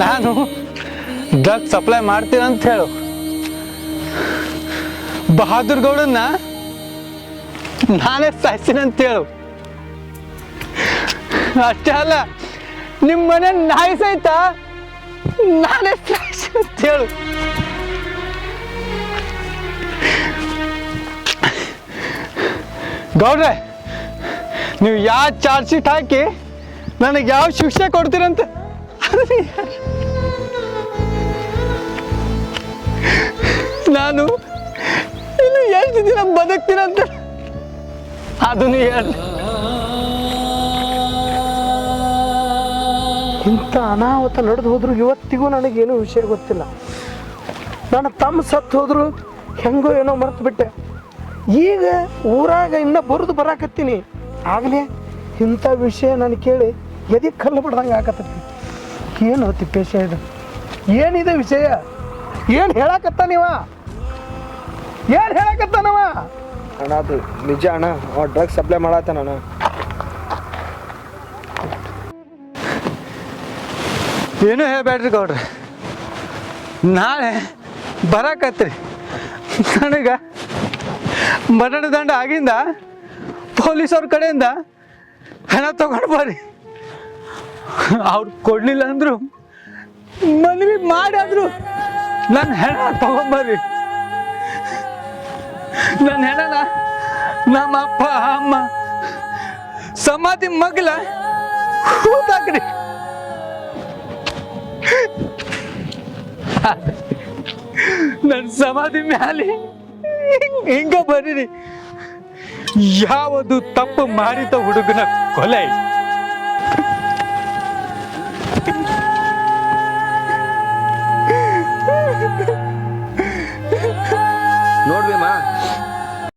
ನಾನು drug supply ಮಾಡ್ತೀನಂತ ಹೇಳು. ಬಹಾದೂರ್ ಗೌಡನ್ನ ನಾನೇ ಸಾಯ್ತೀನಿ ಅಂತ ಹೇಳು. ಅಷ್ಟೇ ಅಲ್ಲ ನಿಮ್ಮ ಮನೆ ನಾಯಿ ಸಹಿತ ನಾನೇ ಸಾಯಿಸ್ತೀನಂತ ಹೇಳು. ಗೌಡ್ರೆ, ನೀವು ಯಾವ ಚಾರ್ಜ್ ಶೀಟ್ ಹಾಕಿ ನನಗೆ ಯಾವ ಶಿಕ್ಷೆ ಕೊಡ್ತೀರಂತ? ನಾನು ಇನ್ನು ಎಷ್ಟು ದಿನ ಬದುಕ್ತೀನಂತ ಅದನ್ನು ಹೇಳಿ ಇಂಥ ಅನಾಹುತ ನಡೆದು ಹೋದ್ರು ಇವತ್ತಿಗೂ ನನಗೇನು ವಿಷಯ ಗೊತ್ತಿಲ್ಲ. ನನ್ನ ತಮ್ಮ ಸತ್ತು ಹೋದ್ರು ಹೆಂಗೋ ಏನೋ ಮರೆತು ಬಿಟ್ಟೆ. ಈಗ ಊರಾಗ ಇನ್ನ ಬರುದು ಬರಾಕತ್ತೀನಿ. ಆಗಲೇ ಇಂಥ ವಿಷಯ ನಾನು ಕೇಳಿ ಎದಿ ಕಲ್ಲು ಬಿಡ್ದಂಗೆ ಆಕತ್ತೈತಿ? ಏನು ತಿಪ್ಪೇಶ ಇದು? ಏನಿದೆ ವಿಷಯ? ಏನು ಹೇಳಕತ್ತಾನಿವ ಏನು ಹೇಳಕತ್ತಾನವ ಅಣ್ಣ ಅದು ನಿಜ ಅಣ್ಣ. ಅವ ಡ್ರಗ್ಸ್ ಸಪ್ಲೈ ಮಾಡತ್ತಾನ ಅಣ್ಣ. ಏನೂ ಹೇಳಬೇಡ್ರಿ ಗೌಡ್ರಿ. ನಾಳೆ ಬರಕತ್ರಿ. ನನಗೆ ಮರಣ ದಂಡ ಆಗಿಂದ ಪೊಲೀಸವ್ರ ಕಡೆಯಿಂದ ಹಣ ತಗೊಂಡು ಬರ್ರಿ. ಅವ್ರು ಕೊಡ್ಲಿಲ್ಲ ಅಂದ್ರು ಮನವಿ ಮಾಡಾದ್ರು ನನ್ನ ಹೆಣ ತಗೊಂಬರ್ರಿ. ನನ್ನ ಹೆಣನ ನಮ್ಮ ಅಪ್ಪ, ಅಮ್ಮ, ಸಮಾಧಿ ಮಗ್ಲ ಕೂತಾಕ್ರಿ ನನ್ನ ಸಮಾಧಿ ಮ್ಯಾಲೆ ಹಿಂಗ್- ಬರೀರಿ. ಯಾವುದು ತಪ್ಪು ಮಾಡಿದ ಹುಡುಗನ ಕೊಲೆ. Kinh